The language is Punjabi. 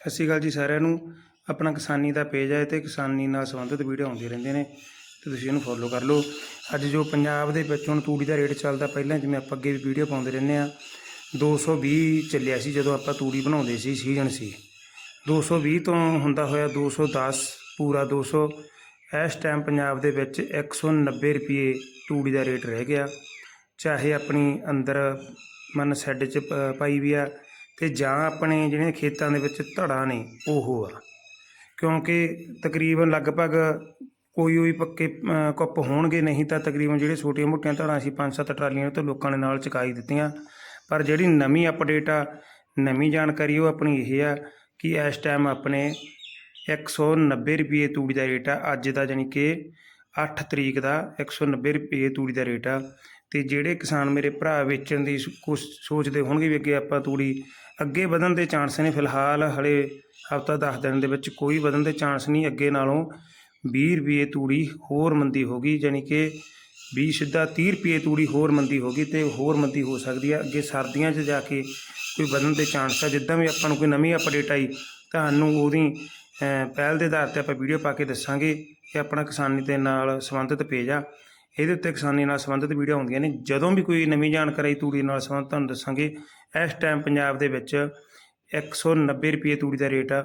ਸਤਿ ਸ਼੍ਰੀ ਅਕਾਲ ਜੀ ਸਾਰਿਆਂ ਨੂੰ। ਆਪਣਾ ਕਿਸਾਨੀ ਦਾ ਪੇਜ ਹੈ ਤੇ ਕਿਸਾਨੀ ਨਾਲ ਸੰਬੰਧਿਤ ਵੀਡੀਓ ਆਉਂਦੀਆਂ ਰਹਿੰਦੀਆਂ ਨੇ ਤੇ ਤੁਸੀਂ ਇਹਨੂੰ ਫੋਲੋ ਕਰ ਲਓ। ਅੱਜ ਜੋ ਪੰਜਾਬ ਦੇ ਵਿੱਚ ਹੁਣ ਤੂੜੀ ਦਾ ਰੇਟ ਚੱਲਦਾ ਪਹਿਲਾਂ ਜਿਵੇਂ ਆਪਾਂ ਅੱਗੇ ਵੀ ਵੀਡੀਓ ਪਾਉਂਦੇ ਰਹਿੰਦੇ ਆ 220 ਚੱਲਿਆ ਸੀ ਜਦੋਂ ਆਪਾਂ ਤੂੜੀ ਬਣਾਉਂਦੇ ਸੀ ਸੀਜ਼ਨ ਸੀ। 220 ਤੋਂ ਹੁੰਦਾ ਹੋਇਆ 210 ਪੂਰਾ 200 ਇਸ ਟਾਈਮ ਪੰਜਾਬ ਦੇ ਵਿੱਚ 190 ਰੁਪਏ ਤੂੜੀ ਦਾ ਰੇਟ ਰਹਿ ਗਿਆ। ਚਾਹੇ ਆਪਣੀ ਅੰਦਰ ਮਨ ਸੈੱਡ 'ਚ ਪ- ਪਾਈ ਵੀ ਆ ਤੇ ਜਾਂ ਆਪਣੇ ਜਿਹੜੇ ਖੇਤਾਂ ਦੇ ਵਿੱਚ ਧੜਾ ਨੇ ਉਹ ਆ। ਕਿਉਂਕਿ ਤਕਰੀਬਨ ਲਗਭਗ ਕੋਈ ਕੋਈ ਪੱਕੇ ਅ, ਕੁੱਪ ਹੋਣਗੇ ਨਹੀਂ ਤਾਂ ਤਕਰੀਬਨ ਜਿਹੜੇ ਛੋਟੀਆਂ ਮੋਟੀਆਂ ਧੜਾਂ ਸੀ ਪੰਜ ਸੱਤ ਟਰਾਲੀਆਂ ਤੋਂ ਲੋਕਾਂ ਨੇ ਨਾਲ ਚੁਕਾਈ ਦਿੱਤੀਆਂ। ਪਰ ਜਿਹੜੀ ਨਵੀਂ ਅਪਡੇਟ ਆ ਨਵੀਂ ਜਾਣਕਾਰੀ ਉਹ ਆਪਣੀ ਇਹ ਆ ਕਿ ਇਸ ਟਾਈਮ ਆਪਣੇ 190 ਰੁਪਏ ਤੂੜੀ ਦਾ ਰੇਟ ਆ। ਅੱਜ ਦਾ ਜਾਣੀ ਕਿ ਅੱਠ ਤਰੀਕ ਦਾ 190 ਰੁਪਏ ਤੂੜੀ ਦਾ ਰੇਟ ਆ। ਤੇ ਜਿਹੜੇ ਕਿਸਾਨ ਮੇਰੇ ਭਰਾ ਵੇਚਣ ਦੀ ਕੁਛ ਸੋਚਦੇ ਹੋਣਗੇ ਵੀ ਅੱਗੇ ਆਪਾਂ ਤੂੜੀ ਅੱਗੇ ਵਧਣ ਦੇ ਚਾਂਸ ਨੇ, ਫਿਲਹਾਲ ਹਲੇ ਹਫਤਾ 10 ਦਿਨ ਦੇ ਵਿੱਚ ਕੋਈ ਵਧਣ ਦੇ ਚਾਂਸ ਨਹੀਂ। ਅੱਗੇ ਨਾਲੋਂ 20 ਰੁਪਏ ਤੂੜੀ ਹੋਰ ਮੰਦੀ ਹੋ ਗਈ ਯਾਨੀ ਕਿ 20 ਸਿੱਧਾ 30 ਰੁਪਏ ਤੂੜੀ ਹੋਰ ਮੰਦੀ ਹੋ ਗਈ ਤੇ ਹੋਰ ਮੰਦੀ ਹੋ ਸਕਦੀ ਆ। ਅੱਗੇ ਸਰਦੀਆਂ 'ਚ ਜਾ ਕੇ ਕੋਈ ਵਧਣ ਦੇ ਚਾਂਸ ਆ। ਜਿੱਦਾਂ ਵੀ ਆਪਾਂ ਨੂੰ ਕੋਈ ਨਵੀਂ ਅਪਡੇਟ ਆਈ, ਤੁਹਾਨੂੰ ਉਹਦੀ ਪਹਿਲ ਦੇ ਆਧਾਰ ਤੇ ਆਪਾਂ ਵੀਡੀਓ ਪਾ ਕੇ ਦੱਸਾਂਗੇ ਕਿ ਆਪਣਾ ਕਿਸਾਨੀ ਦੇ ਨਾਲ ਸੰਬੰਧਿਤ ਪੇਜ ਆ। ਇਹਦੇ ਉੱਤੇ ਕਿਸਾਨੀ ਨਾਲ ਸੰਬੰਧਿਤ ਵੀਡੀਓ ਆਉਂਦੀਆਂ ਨੇ। ਜਦੋਂ ਵੀ ਕੋਈ ਨਵੀਂ ਜਾਣਕਾਰੀ ਤੂੜੀ ਨਾਲ ਸੰਬੰਧਿਤ ਤੁਹਾਨੂੰ ਦੱਸਾਂਗੇ, ਇਸ ਟਾਈਮ ਪੰਜਾਬ ਦੇ ਵਿੱਚ 190 ਰੁਪਏ ਤੂੜੀ ਦਾ ਰੇਟ ਆ।